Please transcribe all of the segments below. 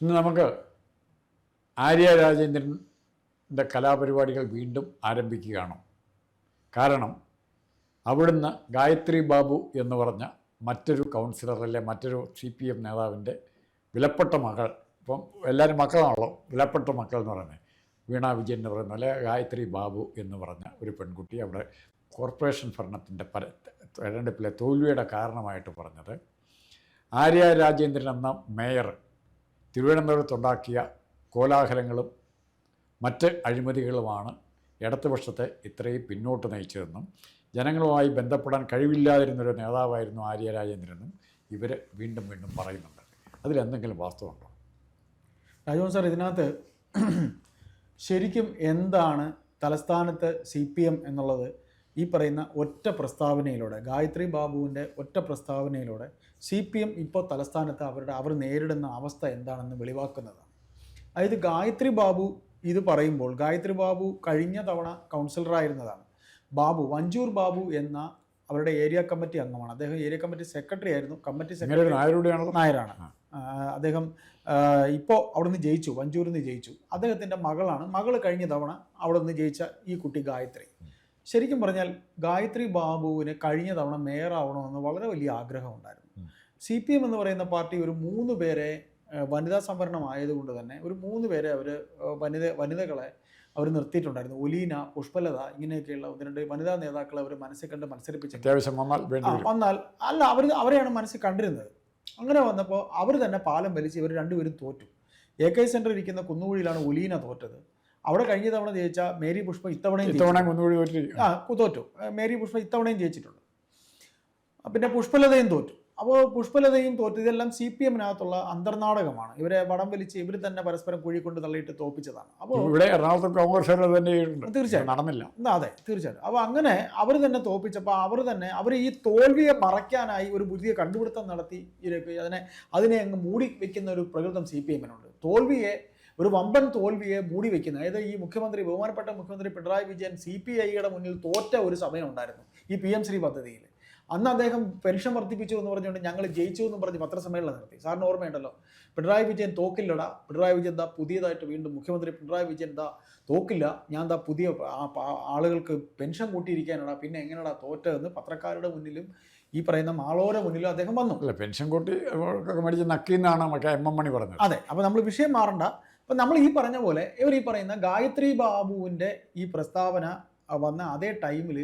ഇന്ന് നമുക്ക് ആര്യ രാജേന്ദ്രന്റെ കലാപരിപാടികൾ വീണ്ടും ആരംഭിക്കുകയാണ്. കാരണം അവിടുന്ന് ഗായത്രി ബാബു എന്ന് പറഞ്ഞ മറ്റൊരു കൗൺസിലർ അല്ലെ മറ്റൊരു സി പി എം നേതാവിന്റെ വിലപ്പെട്ട മകൾ ഇപ്പം എല്ലാവരും മക്കളാണല്ലോ വിലപ്പെട്ട മക്കൾ എന്ന് പറയുന്നത്. വീണ വിജയൻ എന്ന് പറയുന്ന പോലെ ഗായത്രി ബാബു എന്ന് പറഞ്ഞ ഒരു പെൺകുട്ടി അവിടെ കോർപ്പറേഷൻ ഭരണത്തിന്റെ പര തെരഞ്ഞെടുപ്പിലെ തോൽവിയുടെ കാരണമായിട്ട് പറഞ്ഞത്. ആര്യ രാജേന്ദ്രൻ എന്ന മേയർ തിരുവനന്തപുരത്തുണ്ടാക്കിയ കോലാഹലങ്ങളും മറ്റ് അഴിമതികളുമാണ് ഇടതുപക്ഷത്തെ ഇത്രയും പിന്നോട്ട് നയിച്ചതെന്നും ജനങ്ങളുമായി ബന്ധപ്പെടാൻ കഴിവില്ലാതിരുന്നൊരു നേതാവായിരുന്നു ആര്യ രാജേന്ദ്രനും ഇവർ വീണ്ടും വീണ്ടും പറയുന്നുണ്ട്. അതിലെന്തെങ്കിലും വാസ്തവമുണ്ടോ? രാജോൻ സാർ ഇതിനകത്ത് ശരിക്കും എന്താണ് തലസ്ഥാനത്ത് സി പി എം എന്നുള്ളത് ഈ പറയുന്ന ഒറ്റ പ്രസ്താവനയിലൂടെ ഗായത്രി ബാബുവിന്റെ ഒറ്റ പ്രസ്താവനയിലൂടെ സി പി എം ഇപ്പോൾ തലസ്ഥാനത്ത് അവരുടെ അവർ നേരിടുന്ന അവസ്ഥ എന്താണെന്ന് വെളിവാക്കുന്നതാണ് അതായത് ഗായത്രി ബാബു ഇത് പറയുമ്പോൾ ഗായത്രി ബാബു കഴിഞ്ഞ തവണ കൗൺസിലറായിരുന്നതാണ്. ബാബു വഞ്ചൂർ ബാബു എന്ന അവരുടെ ഏരിയ കമ്മിറ്റി അംഗമാണ്. അദ്ദേഹം ഏരിയ കമ്മിറ്റി സെക്രട്ടറി ആയിരുന്നു. കമ്മിറ്റി സെക്രട്ടറി നായരുടെ നായരാണ്. അദ്ദേഹം ഇപ്പോൾ അവിടുന്ന് ജയിച്ചു വഞ്ചൂരിൽ നിന്ന് ജയിച്ചു. അദ്ദേഹത്തിന്റെ മകളാണ്. മകൾ കഴിഞ്ഞ തവണ അവിടെ നിന്ന് ജയിച്ച ഈ കുട്ടി ഗായത്രി. ശരിക്കും പറഞ്ഞാൽ ഗായത്രി ബാബുവിന് കഴിഞ്ഞ തവണ മേയർ ആവണമെന്ന് വളരെ വലിയ ആഗ്രഹം ഉണ്ടായിരുന്നു ഉം. സി പി എം എന്ന് പറയുന്ന പാർട്ടി ഒരു മൂന്ന് പേരെ വനിതാ സംവരണം ആയതുകൊണ്ട് തന്നെ ഒരു മൂന്ന് പേരെ അവർ വനിത വനിതകളെ അവർ നിർത്തിയിട്ടുണ്ടായിരുന്നു. ഒലീന പുഷ്പലത ഇങ്ങനെയൊക്കെയുള്ള ഒന്ന് രണ്ട് വനിതാ നേതാക്കളെ അവർ മനസ്സിൽ കണ്ട് വരും. വന്നാൽ അല്ല അവർ അവരെയാണ് മനസ്സിൽ കണ്ടിരുന്നത്. അങ്ങനെ വന്നപ്പോൾ അവർ തന്നെ പാലം വലിച്ച് ഇവർ രണ്ടുപേരും തോറ്റു. എ കെ സെന്റർ ഇരിക്കുന്ന കുന്നുകുഴിയിലാണ് ഒലീന തോറ്റത്. അവിടെ കഴിഞ്ഞ തവണ ജയിച്ച മേരി പുഷ്പ ഇത്തവണയും. ഇത്തവണ ആ തോറ്റു. മേരി പുഷ്പ ഇത്തവണയും ജയിച്ചിട്ടുണ്ട്. പിന്നെ പുഷ്പലതയും തോറ്റു. അപ്പോൾ പുഷ്പലതയും തോറ്റു. ഇതെല്ലാം സി പി എമ്മിനകത്തുള്ള അന്തർനാടകമാണ്. ഇവരെ വടം വലിച്ച് ഇവർ തന്നെ പരസ്പരം കുഴിക്കൊണ്ട് തള്ളിയിട്ട് തോപ്പിച്ചതാണ്. അപ്പോൾ ഇവിടെ എറണാകുളത്ത് കോൺഗ്രസ് തന്നെ തീർച്ചയായും. നടന്നില്ല. അതെ തീർച്ചയായിട്ടും. അപ്പോൾ അങ്ങനെ അവർ തന്നെ തോപ്പിച്ചപ്പോൾ അവർ തന്നെ അവർ ഈ തോൽവിയെ മറയ്ക്കാനായി ഒരു പുതിയ കണ്ടുപിടുത്തം നടത്തി അതിനെ അതിനെ അങ്ങ് മൂടി വെക്കുന്ന ഒരു പ്രകൃതം സി പി എമ്മിനുണ്ട്. തോൽവിയെ ഒരു വമ്പൻ തോൽവിയെ മൂടി വെക്കുന്ന അതായത് ഈ മുഖ്യമന്ത്രി ബഹുമാനപ്പെട്ട മുഖ്യമന്ത്രി പിണറായി വിജയൻ സി പി ഐയുടെ മുന്നിൽ തോറ്റ ഒരു സമയം ഉണ്ടായിരുന്നു ഈ പി എം ശ്രീ പദ്ധതിയിൽ. അന്ന് അദ്ദേഹം പെൻഷൻ വർദ്ധിപ്പിച്ചു എന്ന് പറഞ്ഞുകൊണ്ട് ഞങ്ങൾ ജയിച്ചു എന്ന് പറഞ്ഞ് പത്രസമ്മേളനം നടത്തി. സാറിന് ഓർമ്മയുണ്ടല്ലോ പിണറായി വിജയൻ തോക്കില്ലടാ പിണറായി വിജയൻ ദാ പുതിയതായിട്ട് വീണ്ടും മുഖ്യമന്ത്രി പിണറായി വിജയൻ ദാ തോക്കില്ല ഞാൻ ദാ പുതിയ ആളുകൾക്ക് പെൻഷൻ കൂട്ടിയിരിക്കാനടാ പിന്നെ എങ്ങനെടാ തോറ്റതെന്ന് പത്രക്കാരുടെ മുന്നിലും ഈ പറയുന്ന മാളോര മുന്നിലും അദ്ദേഹം വന്നു. അല്ല പെൻഷൻ കൂട്ടി മേടിച്ച് നക്കിന്നാണ് മറ്റേ എം എം മണി പറഞ്ഞത്. അതെ അപ്പോൾ നമ്മൾ വിഷയം മാറണ്ട. അപ്പം നമ്മൾ ഈ പറഞ്ഞ പോലെ ഇവർ ഈ പറയുന്ന ഗായത്രി ബാബുവിന്റെ ഈ പ്രസ്താവന വന്ന അതേ ടൈമിൽ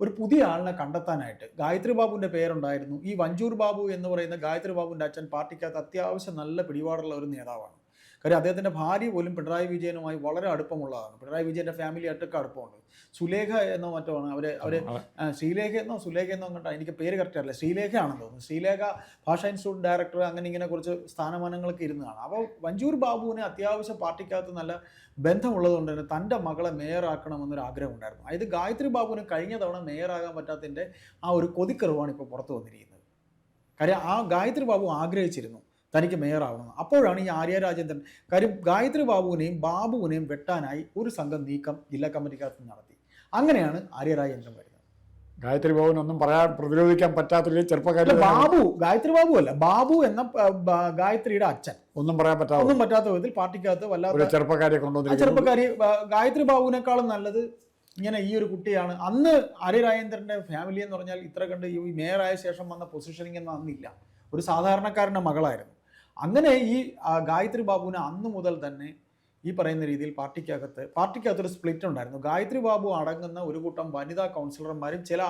ഒരു പുതിയ ആളിനെ കണ്ടെത്താനായിട്ട് ഗായത്രി ബാബുവിന്റെ പേരുണ്ടായിരുന്നു. ഈ വഞ്ചൂർ ബാബു എന്ന് പറയുന്ന ഗായത്രി ബാബുവിന്റെ അച്ഛൻ പാർട്ടിക്കകത്ത് അത്യാവശ്യം നല്ല പിടിപാടുള്ള ഒരു നേതാവാണ്. കാര്യം അദ്ദേഹത്തിന്റെ ഭാര്യ പോലും പിണറായി വിജയനുമായി വളരെ അടുപ്പമുള്ളതാണ്. പിണറായി വിജയന്റെ ഫാമിലി ആയിട്ടൊക്കെ അടുപ്പമുണ്ട്. സുലേഖ എന്നോ മറ്റോ ആണ്. അവർ അവർ ശ്രീലേഖ എന്നോ സുലേഖ എന്നോ കണ്ടാൽ എനിക്ക് പേര് കറക്റ്റ് അല്ല ശ്രീലേഖ ആണെന്ന് തോന്നുന്നു. ശ്രീലേഖ ഭാഷ ഇൻസ്റ്റിറ്റ്യൂട്ട് ഡയറക്ടർ അങ്ങനെ ഇങ്ങനെ കുറച്ച് സ്ഥാനമാനങ്ങളൊക്കെ ഇരുന്നതാണ്. അപ്പോൾ വഞ്ചൂർ ബാബുവിന് അത്യാവശ്യം പാർട്ടിക്കകത്ത് നല്ല ബന്ധമുള്ളതുകൊണ്ട് തന്നെ തന്റെ മകളെ മേയറാക്കണമെന്നൊരു ആഗ്രഹം ഉണ്ടായിരുന്നു അതായത് ഗായത്രി ബാബുവിന് കഴിഞ്ഞ തവണ മേയറാകാൻ പറ്റാത്തതിന്റെ ആ ഒരു കൊതിക്കറിവാണ് ഇപ്പോൾ പുറത്തു വന്നിരിക്കുന്നത്. കാര്യം ആ ഗായത്രി ബാബു ആഗ്രഹിച്ചിരുന്നു. തനിക്ക് മേയറാവണം അപ്പോഴാണ് ഈ ആര്യ രാജേന്ദ്രൻ കാര്യം ഗായത്രി ബാബുവിനെയും ബാബുവിനെയും വെട്ടാനായി ഒരു സംഘം നീക്കം ജില്ലാ കമ്മിറ്റിക്കകത്ത് നടത്തി. അങ്ങനെയാണ് ആര്യ രാജേന്ദ്രൻ വരുന്നത്. ഗായത്രി ബാബുവിനൊന്നും പറയാൻ പ്രതിരോധിക്കാൻ പറ്റാത്തൊരു അല്ല ചെറുപ്പക്കാരി ബാബു ഗായത്രി ബാബു അല്ല. ബാബു എന്ന ഗായത്രിയുടെ അച്ഛൻ. ഒന്നും പറയാൻ പറ്റാത്ത ഒന്നും പറ്റാത്ത വിധത്തിൽ പാർട്ടിക്കകത്ത് വല്ലാത്ത ചെറുപ്പക്കാരി ചെറുപ്പക്കാരി ഗായത്രി ബാബുവിനേക്കാളും നല്ലത് ഇങ്ങനെ ഈ ഒരു കുട്ടിയാണ്. അന്ന് രാജേന്ദ്രന്റെ ഫാമിലി എന്ന് പറഞ്ഞാൽ ഇത്ര കണ്ട് ഈ മേയറായ ശേഷം വന്ന പൊസിഷനിങ് ഒന്നും അന്നില്ല. ഒരു സാധാരണക്കാരന്റെ മകളായിരുന്നു. അങ്ങനെ ഈ ഗായത്രി ബാബുവിന് അന്ന് മുതൽ തന്നെ ഈ പറയുന്ന രീതിയിൽ പാർട്ടിക്കകത്ത് പാർട്ടിക്കകത്തൊരു സ്പ്ലിറ്റ് ഉണ്ടായിരുന്നു ഗായത്രി ബാബു അടങ്ങുന്ന ഒരു കൂട്ടം വനിതാ കൗൺസിലർമാരും ചില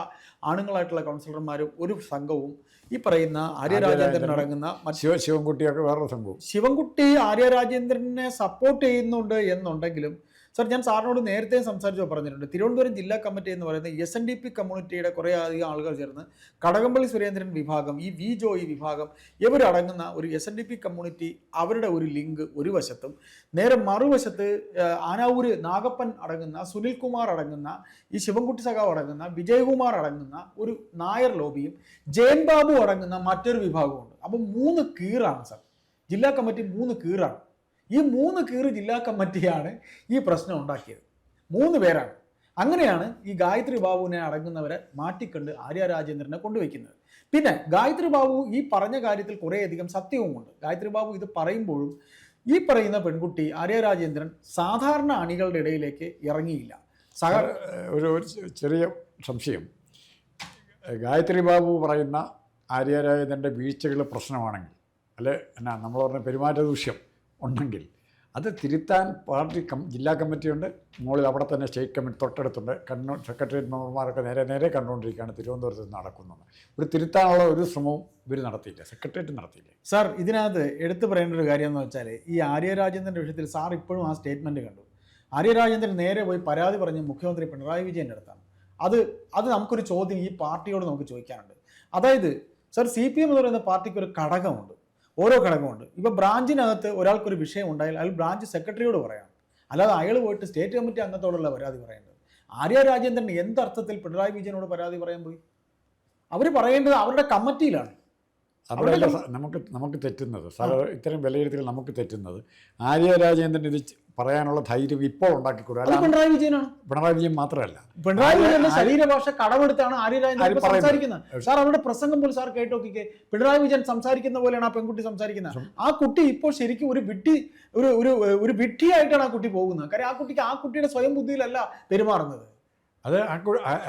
ആണുങ്ങളായിട്ടുള്ള കൗൺസിലർമാരും ഒരു സംഘവും ഈ പറയുന്ന ആര്യ രാജേന്ദ്രൻ. അടങ്ങുന്ന ശിവ ശിവൻകുട്ടിയൊക്കെ വേറൊരു സംഭവം ശിവൻകുട്ടി ആര്യ രാജേന്ദ്രനെ സപ്പോർട്ട് ചെയ്യുന്നുണ്ട് എന്നുണ്ടെങ്കിലും സർ ഞാൻ സാറിനോട് നേരത്തെ സംസാരിച്ചോ പറഞ്ഞിട്ടുണ്ട്. തിരുവനന്തപുരം ജില്ലാ കമ്മിറ്റി എന്ന് പറയുന്ന എസ് എൻ ഡി പി കമ്മ്യൂണിറ്റിയുടെ കുറേ അധികം ആളുകൾ ചേർന്ന് കടകംപള്ളി സുരേന്ദ്രൻ വിഭാഗം ഈ വി ജോയി വിഭാഗം ഇവരടങ്ങുന്ന ഒരു S N D P community അവരുടെ ഒരു ലിങ്ക് ഒരു വശത്തും നേരെ മറുവശത്ത് ആനാവൂര് നാഗപ്പൻ അടങ്ങുന്ന സുനിൽകുമാർ അടങ്ങുന്ന ഈ ശിവൻകുട്ടി സഖാവ് അടങ്ങുന്ന വിജയകുമാർ അടങ്ങുന്ന ഒരു നായർ ലോബിയും ജയൻ ബാബു അടങ്ങുന്ന മറ്റൊരു വിഭാഗമുണ്ട് അപ്പം മൂന്ന് കീറാണ് സർ. ജില്ലാ കമ്മിറ്റി മൂന്ന് കീറാണ്. ഈ മൂന്ന് കീറ് ജില്ലാ കമ്മിറ്റിയാണ് ഈ പ്രശ്നം ഉണ്ടാക്കിയത്. മൂന്ന് പേരാണ്. അങ്ങനെയാണ് ഈ ഗായത്രി ബാബുവിനെ അടങ്ങുന്നവരെ മാറ്റിക്കണ്ട് ആര്യ രാജേന്ദ്രനെ കൊണ്ടുവയ്ക്കുന്നത്. പിന്നെ ഗായത്രി ബാബു ഈ പറഞ്ഞ കാര്യത്തിൽ കുറേയധികം സത്യവുമുണ്ട്. ഗായത്രി ബാബു ഇത് പറയുമ്പോഴും ഈ പറയുന്ന പെൺകുട്ടി ആര്യ രാജേന്ദ്രൻ സാധാരണ അണികളുടെ ഇടയിലേക്ക് ഇറങ്ങിയില്ല. സഹ ഒരു ഒരു ചെറിയ സംശയം. ഗായത്രി ബാബു പറയുന്ന ആര്യ രാജേന്ദ്രന്റെ വീഴ്ചകൾ പ്രശ്നമാണെങ്കിൽ അല്ലെ എന്നാ നമ്മൾ പറഞ്ഞ പെരുമാറ്റ ദൂഷ്യം ഉണ്ടെങ്കിൽ അത് തിരുത്താൻ പാർട്ടി കം ജില്ലാ കമ്മിറ്റിയുണ്ട്. മുകളിൽ അവിടെ തന്നെ സ്റ്റേറ്റ് കമ്മിറ്റി തൊട്ടടുത്തുണ്ട്. കണ്ണൂർ സെക്രട്ടേറിയറ്റ് മെമ്പർമാരൊക്കെ നേരെ നേരെ കണ്ടുകൊണ്ടിരിക്കുകയാണ് തിരുവനന്തപുരത്ത് നടക്കുന്നത്. ഒരു തിരുത്താനുള്ള ഒരു ശ്രമവും ഇവർ നടത്തിയില്ല. സെക്രട്ടേറിയറ്റ് നടത്തിയില്ല. സാർ ഇതിനകത്ത് എടുത്തു പറയേണ്ട ഒരു കാര്യം എന്ന് വെച്ചാൽ ഈ ആര്യ രാജേന്ദ്രന്റെ വിഷയത്തിൽ സാർ ഇപ്പോഴും ആ സ്റ്റേറ്റ്മെന്റ് കണ്ടു. ആര്യ രാജേന്ദ്രൻ നേരെ പോയി പരാതി പറഞ്ഞ് മുഖ്യമന്ത്രി പിണറായി വിജയന്റെ അടുത്താണ്. അത് അത് നമുക്കൊരു ചോദ്യം ഈ പാർട്ടിയോട് നമുക്ക് ചോദിക്കാനുണ്ട്. അതായത് സാർ സി പി എം എന്ന് പറയുന്ന പാർട്ടിക്ക് ഒരു ഘടകമുണ്ട്. ഓരോ ഘടകമുണ്ട്. ഇപ്പോൾ ബ്രാഞ്ചിനകത്ത് ഒരാൾക്കൊരു വിഷയം ഉണ്ടായാൽ അയാൾ ബ്രാഞ്ച് സെക്രട്ടറിയോട് പറയാം അല്ലാതെ അയാൾ പോയിട്ട് സ്റ്റേറ്റ് കമ്മിറ്റി അംഗത്തോടുള്ള പരാതി പറയേണ്ടത്. ആര്യ രാജേന്ദ്രൻ എന്തർത്ഥത്തിൽ പിണറായി വിജയനോട് പരാതി പറയാൻ പോയി? അവർ പറയേണ്ടത് അവരുടെ കമ്മിറ്റിയിലാണ്. നമുക്ക് നമുക്ക് തെറ്റുന്നത്. സാർ ഇത്തരം വിലയിരുത്തൽ നമുക്ക് തെറ്റുന്നത്. ആര്യ രാജേന്ദ്രൻ ഇത് പറയാനുള്ള ധൈര്യം ഇപ്പോൾ ഉണ്ടാക്കി അത് പിണറായി വിജയനാണ്. പിണറായി വിജയൻ മാത്രമല്ല. പിണറായി വിജയന്റെ ശരീരഭാഷ കടമെടുത്താണ് ആര്യരാജൻ സംസാരിക്കുന്നത്. സാർ അവരുടെ പ്രസംഗം പോലും സാർ കേട്ട് നോക്കിക്കേ പിണറായി വിജയൻ സംസാരിക്കുന്ന പോലെയാണ് ആ പെൺകുട്ടി സംസാരിക്കുന്നത്. ആ കുട്ടി ഇപ്പോൾ ശരിക്കും ഒരു വിട്ടി ഒരു ഒരു ഒരു വിഡ്ഢിയായിട്ടാണ് ആ കുട്ടി പോകുന്നത്. കാര്യം ആ കുട്ടിക്ക് ആ കുട്ടിയുടെ സ്വയം ബുദ്ധിയിലല്ല പെരുമാറുന്നത്. അത്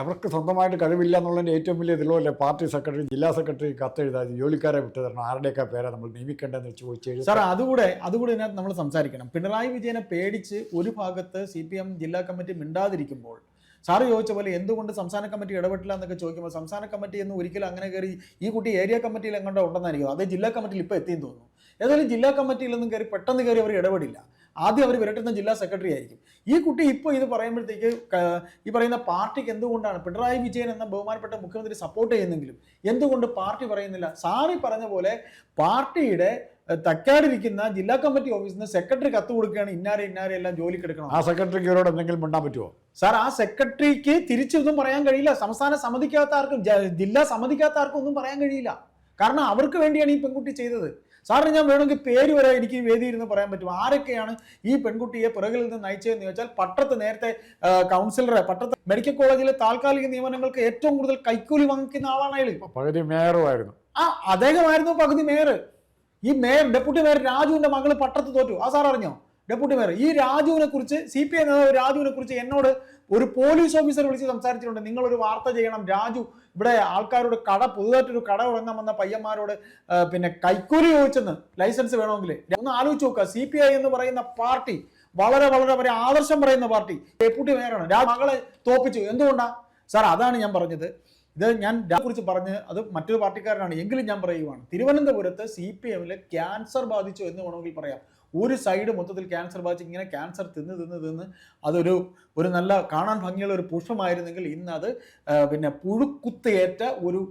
അവർക്ക് സ്വന്തമായിട്ട് കഴിവില്ല എന്നുള്ളതിന്റെ ഏറ്റവും വലിയ തെളിവല്ലേ പാർട്ടി സെക്രട്ടറി ജില്ലാ സെക്രട്ടറി കത്തെഴുതാതെ ജോലിക്കാരെ വിട്ടു തരണം ആരുടെയൊക്കെ പേരെ നമ്മൾ നിയമിക്കേണ്ടതെന്ന് ചോദിച്ചു സാർ അതുകൂടെ അതുകൂടെ ഇതിനകത്ത് നമ്മൾ സംസാരിക്കണം. പിണറായി വിജയനെ പേടിച്ച് ഒരു ഭാഗത്ത് സി പി എം ജില്ലാ കമ്മിറ്റി മിണ്ടാതിരിക്കുമ്പോൾ സാറ് ചോദിച്ച പോലെ എന്തുകൊണ്ട് സംസ്ഥാന കമ്മിറ്റി ഇടപെട്ടില്ല എന്നൊക്കെ ചോദിക്കുമ്പോൾ സംസ്ഥാന കമ്മിറ്റി എന്ന് ഒരിക്കലും അങ്ങനെ കയറി ഈ കുട്ടി ഏരിയ കമ്മിറ്റിയിൽ എങ്ങോട്ടോ ഉണ്ടെന്നായിരിക്കും. അതേ ജില്ലാ കമ്മിറ്റിയിൽ ഇപ്പോൾ എത്തിയെന്ന് തോന്നുന്നു. ഏതായാലും ജില്ലാ കമ്മിറ്റിയിലൊന്നും കയറി പെട്ടെന്ന് കയറി അവർ ഇടപെടില്ല. ആദ്യം അവർ വിരട്ടുന്ന ജില്ലാ സെക്രട്ടറി ആയിരിക്കും. ഈ കുട്ടി ഇപ്പോൾ ഇത് പറയുമ്പോഴത്തേക്ക് ഈ പറയുന്ന പാർട്ടിക്ക് എന്തുകൊണ്ടാണ് പിണറായി വിജയൻ എന്ന ബഹുമാനപ്പെട്ട മുഖ്യമന്ത്രി സപ്പോർട്ട് ചെയ്യുന്നെങ്കിലും എന്തുകൊണ്ട് പാർട്ടി പറയുന്നില്ല? സാറി പറഞ്ഞ പോലെ പാർട്ടിയുടെ തക്കാടിരിക്കുന്ന ജില്ലാ കമ്മിറ്റി ഓഫീസിൽ നിന്ന് സെക്രട്ടറി കത്ത് കൊടുക്കുകയാണ് ഇന്നാരെ ഇന്നാരെ എല്ലാം ജോലിക്ക് എടുക്കണം ആ സെക്രട്ടറിക്ക് ഇവരോട് എന്തെങ്കിലും മിണ്ടാൻ പറ്റുമോ സാർ ആ സെക്രട്ടറിക്ക് തിരിച്ചൊന്നും പറയാൻ കഴിയില്ല. സംസ്ഥാന സമ്മതിക്കാത്ത ആർക്കും ജില്ലാ സമ്മതിക്കാത്ത ആർക്കും ഒന്നും പറയാൻ കഴിയില്ല. കാരണം അവർക്ക് വേണ്ടിയാണ് ഈ പെൺകുട്ടി ചെയ്തത്. സാറിന് ഞാൻ വേണമെങ്കിൽ പേര് വരെ എനിക്ക് വേദിയിൽ ഇരുന്ന് പറയാൻ പറ്റും. ആരൊക്കെയാണ് ഈ പെൺകുട്ടിയെ പിറകിൽ നിന്ന് നയിച്ചതെന്ന് ചോദിച്ചാൽ പട്ടത്ത് നേരത്തെ കൗൺസിലറെ പട്ടത്ത് മെഡിക്കൽ കോളേജിലെ താൽക്കാലിക നിയമനങ്ങൾക്ക് ഏറ്റവും കൂടുതൽ കൈക്കൂലി വാങ്ങിക്കുന്ന ആളാണ് അയാൾ പകുതി മേയറുമായിരുന്നു ആ അദ്ദേഹമായിരുന്നു പകുതി മേയർ ഈ മേയർ ഡെപ്യൂട്ടി മേയർ രാജുവിന്റെ മകൾ പട്ടത്ത് തോറ്റു. ആ സാർ അറിഞ്ഞോ? ഡെപ്യൂട്ടി മേയർ ഈ രാജുവിനെ കുറിച്ച് സി പി ഐ നേതാവ് രാജുവിനെ കുറിച്ച് എന്നോട് ഒരു പോലീസ് ഓഫീസർ വിളിച്ച് സംസാരിച്ചിട്ടുണ്ട്. നിങ്ങളൊരു വാർത്ത ചെയ്യണം. രാജു ഇവിടെ ആൾക്കാരോട് കട പുതുതായിട്ടൊരു കട തുടങ്ങാൻ വന്ന പയ്യന്മാരോട് പിന്നെ കൈക്കൂലി ചോദിച്ചെന്ന് ലൈസൻസ് വേണമെങ്കിൽ ഒന്ന് ആലോചിച്ച് നോക്കുക. സി പി ഐ എന്ന് പറയുന്ന പാർട്ടി വളരെ വളരെ വളരെ ആദർശം പറയുന്ന പാർട്ടി ഡെപ്യൂട്ടി മേയറാണ് രാജു മകളെ തോപ്പിച്ചു. എന്തുകൊണ്ടാ? സാർ അതാണ് ഞാൻ പറഞ്ഞത്. ഇത് ഞാൻ കുറിച്ച് പറഞ്ഞ് അത് മറ്റൊരു പാർട്ടിക്കാരനാണ്. എങ്കിലും ഞാൻ പറയുവാണ്. തിരുവനന്തപുരത്ത് സി പി എമ്മിൽ ക്യാൻസർ ബാധിച്ചു എന്ന് വേണമെങ്കിൽ പറയാം. ഒരു സൈഡ് മൊത്തത്തിൽ ക്യാൻസർ ബാധിച്ച് ഇങ്ങനെ ക്യാൻസർ തിന്ന് തിന്ന് തിന്ന് അതൊരു ഒരു നല്ല കാണാൻ ഭംഗിയുള്ള ഒരു പുഷ്പമായിരുന്നെങ്കിൽ ഇന്ന് അത് പിന്നെ പുഴുക്കുത്തേറ്റ ഒരു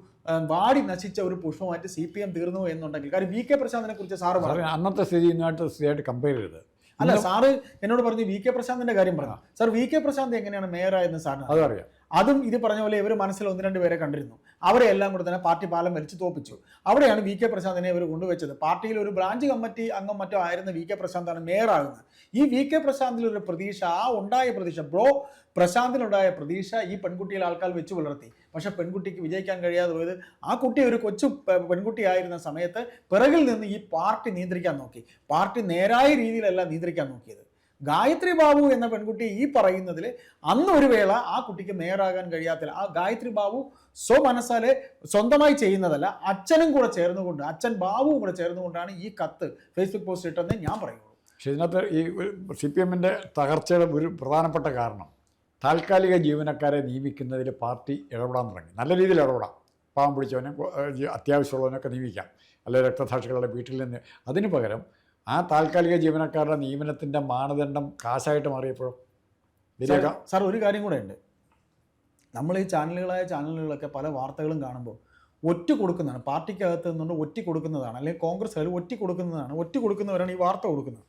വാടി നശിച്ച ഒരു പുഷ്പമായിട്ട് സി പി എം തീർന്നു എന്നുണ്ടെങ്കിൽ. കാര്യം വി കെ പ്രശാന്തിനെ കുറിച്ച് സാറ് പറഞ്ഞു. അന്നത്തെ സ്ഥിതി ഇന്നത്തെ സ്ഥിതിയായിട്ട് കമ്പയർ ചെയ്ത് അല്ല സാറ് എന്നോട് പറഞ്ഞു വി കെ പ്രശാന്തിന്റെ കാര്യം പറഞ്ഞു. സാർ വി കെ പ്രശാന്ത് എങ്ങനെയാണ് മേയറായെന്ന് സാറിന്? അതറിയാം അതും ഇത് പറഞ്ഞ പോലെ ഇവർ മനസ്സിൽ ഒന്ന് രണ്ട് പേരെ കണ്ടിരുന്നു. അവരെ എല്ലാം കൂടെ തന്നെ പാർട്ടി പാലം വലിച്ചു തോപ്പിച്ചു. അവിടെയാണ് വി കെ പ്രശാന്തിനെ ഇവർ കൊണ്ടുവച്ചത്. പാർട്ടിയിൽ ഒരു ബ്രാഞ്ച് കമ്മിറ്റി അംഗം മറ്റോ ആയിരുന്ന വി കെ പ്രശാന്താണ് മേയറാകുന്നത്. ഈ വി കെ പ്രശാന്തിൽ ഒരു പ്രതീക്ഷ ആ ഉണ്ടായ പ്രതീക്ഷ ബ്രോ പ്രശാന്തിനുണ്ടായ പ്രതീക്ഷ ഈ പെൺകുട്ടിയിൽ ആൾക്കാർ വെച്ച് പുലർത്തി. പക്ഷെ പെൺകുട്ടിക്ക് വിജയിക്കാൻ കഴിയാതെ പോയത് ആ കുട്ടി ഒരു കൊച്ചു പെൺകുട്ടി പെൺകുട്ടിയായിരുന്ന സമയത്ത് പിറകിൽ നിന്ന് ഈ പാർട്ടി നിയന്ത്രിക്കാൻ നോക്കി. പാർട്ടി നേരായ രീതിയിലല്ല നിയന്ത്രിക്കാൻ നോക്കിയത്. ഗായത്രി ബാബു എന്ന പെൺകുട്ടി ഈ പറയുന്നതിൽ അന്ന് ഒരു വേള ആ കുട്ടിക്ക് മേയറാകാൻ കഴിയാത്തില്ല. ആ ഗായത്രി ബാബു സ്വ മനസ്സാലെ സ്വന്തമായി ചെയ്യുന്നതല്ല അച്ഛനും കൂടെ ചേർന്നുകൊണ്ട് അച്ഛൻ ബാബുവും കൂടെ ചേർന്നുകൊണ്ടാണ് ഈ കത്ത് ഫേസ്ബുക്ക് പോസ്റ്റ് ഇട്ടെന്ന് ഞാൻ പറയുള്ളൂ. പക്ഷേ ഇതിനകത്ത് ഈ സി പി എമ്മിന്റെ തകർച്ചയുടെ ഒരു പ്രധാനപ്പെട്ട കാരണം താൽക്കാലിക ജീവനക്കാരെ നിയമിക്കുന്നതിൽ പാർട്ടി ഇടപെടാൻ തുടങ്ങി. നല്ല രീതിയിൽ ഇടപെടാം. പാവം പിടിച്ചവനെ അത്യാവശ്യമുള്ളവനൊക്കെ നിയമിക്കാം. അല്ലെങ്കിൽ രക്തസാക്ഷികളുടെ വീട്ടിൽ നിന്ന്. അതിന് പകരം ആ താൽക്കാലിക ജീവനക്കാരുടെ നിയമനത്തിന്റെ മാനദണ്ഡം കാശായിട്ട് മാറിയപ്പോഴും? ഇതിലേക്ക് സാർ- ഒരു കാര്യം കൂടെ ഉണ്ട്. നമ്മൾ ഈ ചാനലുകളായ ചാനലുകളൊക്കെ പല വാർത്തകളും കാണുമ്പോൾ ഒറ്റ കൊടുക്കുന്നതാണ് പാർട്ടിക്കകത്ത് നിന്നുകൊണ്ട് ഒറ്റ കൊടുക്കുന്നതാണ് അല്ലെങ്കിൽ കോൺഗ്രസ് ഒറ്റ കൊടുക്കുന്നതാണ് ഒറ്റ കൊടുക്കുന്നവരാണ് ഈ വാർത്ത കൊടുക്കുന്നത്.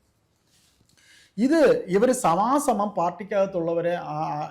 ഇത് ഇവർ സമാസമം പാർട്ടിക്കകത്തുള്ളവരെ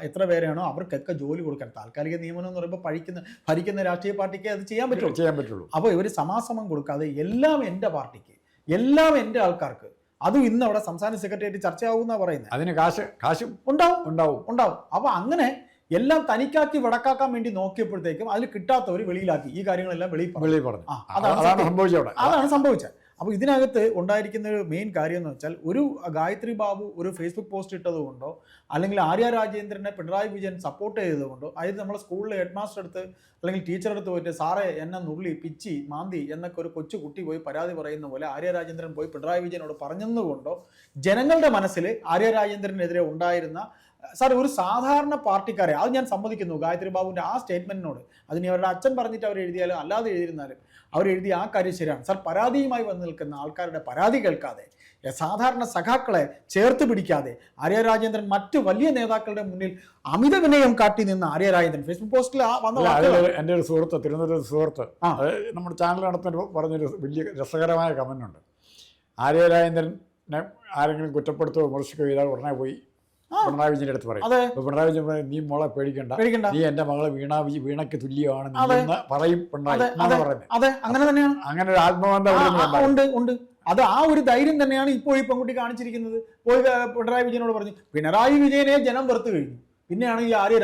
എത്ര പേരെയാണോ അവർക്കൊക്കെ ജോലി കൊടുക്കാൻ താൽക്കാലിക നിയമനം എന്ന് പറയുമ്പോൾ പഴിക്കുന്ന ഭരിക്കുന്ന രാഷ്ട്രീയ പാർട്ടിക്ക് അത് ചെയ്യാൻ പറ്റുള്ളൂ. ചെയ്യാൻ പറ്റുള്ളൂ. അപ്പോൾ ഇവർ സമാസമം കൊടുക്കാതെ എല്ലാം എന്റെ പാർട്ടിക്ക് എല്ലാം എന്റെ ആൾക്കാർക്ക്. അതും ഇന്ന് അവിടെ സംസ്ഥാന സെക്രട്ടേറിയറ്റ് ചർച്ചയാവുന്ന പറയുന്നത്. അതിന് കാശ് കാശും ഉണ്ടാവും. ഉണ്ടാവും. ഉണ്ടാവും. അപ്പൊ അങ്ങനെ എല്ലാം തനിക്കാക്കി വടക്കാക്കാൻ വേണ്ടി നോക്കിയപ്പോഴത്തേക്കും അതിൽ കിട്ടാത്തവർ വെളിയിലാക്കി. ഈ കാര്യങ്ങളെല്ലാം വെളിയിൽ വെളിയിൽ പറഞ്ഞു. അതാണ് സംഭവിച്ചത് അതാണ് സംഭവിച്ചത്. അപ്പോൾ ഇതിനകത്ത് ഉണ്ടായിരിക്കുന്ന ഒരു മെയിൻ കാര്യം എന്ന് വെച്ചാൽ ഒരു ഗായത്രി ബാബു ഒരു ഫേസ്ബുക്ക് പോസ്റ്റ് ഇട്ടതുകൊണ്ടോ അല്ലെങ്കിൽ ആര്യ രാജേന്ദ്രനെ പിണറായി വിജയൻ സപ്പോർട്ട് ചെയ്തതുകൊണ്ടോ അതായത് നമ്മളെ സ്കൂളിലെ ഹെഡ് മാസ്റ്റർ അടുത്ത് അല്ലെങ്കിൽ ടീച്ചർ അടുത്ത് പോയിട്ട് സാറേ എന്നെ നുള്ളി പിച്ചി മാന്തി എന്നൊക്കെ ഒരു കൊച്ചു കുട്ടി പോയി പരാതി പറയുന്ന പോലെ ആര്യ രാജേന്ദ്രൻ പോയി പിണറായി വിജയനോട് പറഞ്ഞതുകൊണ്ടോ ജനങ്ങളുടെ മനസ്സിൽ ആര്യ രാജേന്ദ്രനെതിരെ ഉണ്ടായിരുന്ന സാർ ഒരു സാധാരണ പാർട്ടിക്കാരെ അത് ഞാൻ സമ്മതിക്കുന്നു ഗായത്രി ബാബുവിന്റെ ആ സ്റ്റേറ്റ്മെന്റിനോട്. അതിന് അവരുടെ അച്ഛൻ പറഞ്ഞിട്ട് അവർ എഴുതിയാലും അല്ലാതെ എഴുതിയിരുന്നാലും അവർ എഴുതിയ ആ കാര്യം ശരിയാണ്. സാർ പരാതിയുമായി വന്നു നിൽക്കുന്ന ആൾക്കാരുടെ പരാതി കേൾക്കാതെ സാധാരണ സഖാക്കളെ ചേർത്ത് പിടിക്കാതെ ആര്യ രാജേന്ദ്രൻ മറ്റ് വലിയ നേതാക്കളുടെ മുന്നിൽ അമിത വിനയം കാട്ടി നിന്ന ആര്യ രാജേന്ദ്രൻ. ഫേസ്ബുക്ക് പോസ്റ്റിൽ ആ വന്ന എന്റെ ഒരു സുഹൃത്ത് തിരുവനന്തപുരം സുഹൃത്ത് നമ്മുടെ ചാനൽ നടത്തുന്ന പറഞ്ഞൊരു വലിയ രസകരമായ കമന്റ് ഉണ്ട്. ആര്യ രാജേന്ദ്രനെ ആരെങ്കിലും കുറ്റപ്പെടുത്തുകയോ വിമർശിക്കുകയോ ചെയ്താൽ ഉടനെ പോയി. പിണറായി വിജയന്റെ അടുത്ത് പറയും. അപ്പൊ പിണറായി വിജയൻ പറയും നീ മോളെ പേടിക്കണ്ട. പേടിക്കണ്ട. നീ എന്റെ മകളെ വീണ വീണക്ക് വീണയ്ക്ക് തുല്യമാണ്. എന്ന് പറയും പിണറായി അതെ, പറയുന്നത്. അതെ. അങ്ങനെ തന്നെയാണ്. അങ്ങനെ ഒരു ആത്മബന്ധം. ഉണ്ട് ഉണ്ട്. അത് ആ ഒരു ധൈര്യം തന്നെയാണ് ഇപ്പോൾ ഈ പെൺകുട്ടി കാണിച്ചിരിക്കുന്നത്. പോയി പിണറായി വിജയനോട് പറഞ്ഞു പിണറായി വിജയനെ ജനം വെറുത്തു കഴിഞ്ഞു. പിന്നെയാണ് ഈ ആര്യ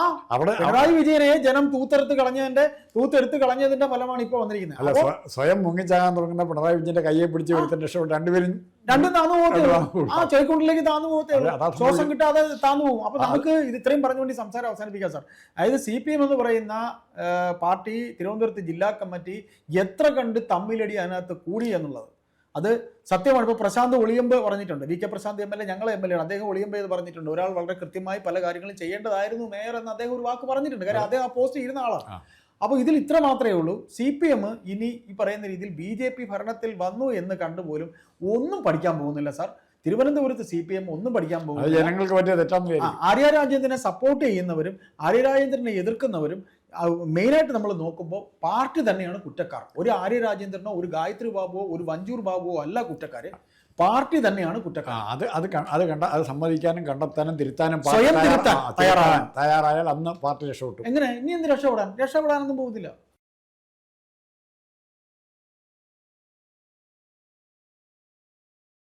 ആ അവിടെ പിണറായി വിജയനെ ജനം തൂത്തെടുത്ത് കളഞ്ഞതിന്റെ തൂത്തെടുത്ത് കളഞ്ഞതിന്റെ ഫലമാണ് ഇപ്പൊ വന്നിരിക്കുന്നത്. അല്ല സ്വയം മുങ്ങിച്ചാകാൻ തുടങ്ങുന്ന പിണറായി വിജയന്റെ കയ്യെ പിടിച്ച് ഒരുത്തൻ രക്ഷപ്പെട്ടു രണ്ടുപേരും രണ്ടും താന്നു പോകത്തേ ആ ചെറുക്കുണ്ടിലേക്ക് താന്നു പോകത്തേ ശ്വാസം കിട്ടാതെ താന്നു പോകും. അപ്പൊ നമുക്ക് ഇത് ഇത്രയും പറഞ്ഞുകൊണ്ട് സംസാരം അവസാനിപ്പിക്കാം സാർ. അതായത് സി പി എം എന്ന് പറയുന്ന പാർട്ടി തിരുവനന്തപുരത്ത് ജില്ലാ കമ്മിറ്റി എത്ര കണ്ട് തമ്മിലടി അതിനകത്ത് കൂടി എന്നുള്ളത്. അത് സത്യമാണ്. ഇപ്പോൾ പ്രശാന്ത് ഒളിയമ്പ് പറഞ്ഞിട്ടുണ്ട്. V K Prashant M L A ഞങ്ങൾ എം എൽ എ ആണ് അദ്ദേഹം ഒളിയമ്പ് ചെയ്ത് പറഞ്ഞിട്ടുണ്ട്. ഒരാൾ വളരെ കൃത്യമായി പല കാര്യങ്ങളും ചെയ്യേണ്ടതായിരുന്നു മേയർ എന്ന് അദ്ദേഹം ഒരു വാക്ക് പറഞ്ഞിട്ടുണ്ട്. കാര്യം അദ്ദേഹം ആ പോസ്റ്റ് ഇരുന്ന ആളാണ്. അപ്പോൾ ഇതിൽ ഇത്ര മാത്രമേ ഉള്ളൂ. സി പി എം ഇനി ഈ പറയുന്ന രീതിയിൽ ബി ജെ പി ഭരണത്തിൽ വന്നു എന്ന് കണ്ടുപോലും ഒന്നും പഠിക്കാൻ പോകുന്നില്ല സാർ. തിരുവനന്തപുരത്ത് സി പി എം ഒന്നും പഠിക്കാൻ പോകുന്നില്ല. ജനങ്ങൾക്ക് പറ്റിയ തെറ്റാന്ന് ആര്യ രാജേന്ദ്രനെ സപ്പോർട്ട് ചെയ്യുന്നവരും ആര്യ രാജേന്ദ്രനെ എതിർക്കുന്നവരും മെയിനായിട്ട് നമ്മൾ നോക്കുമ്പോൾ പാർട്ടി തന്നെയാണ് കുറ്റക്കാർ. ഒരു ആര്യ രാജേന്ദ്രനോ ഒരു ഗായത്രി ബാബുവോ ഒരു വഞ്ചൂർ ബാബുവോ അല്ല കുറ്റക്കാർ പാർട്ടി തന്നെയാണ് കുറ്റക്കാർ. അത് അത് അത് കണ്ട അത് സമ്മതിക്കാനും കണ്ടെത്താനും തിരുത്താനും സ്വയം തിരുത്താൻ തയ്യാറായാൽ അന്ന് പാർട്ടി രക്ഷപ്പെട്ടു. എങ്ങനെ? ഇനി എന്ത് രക്ഷപ്പെടാൻ? രക്ഷപ്പെടാനൊന്നും പോകുന്നില്ല.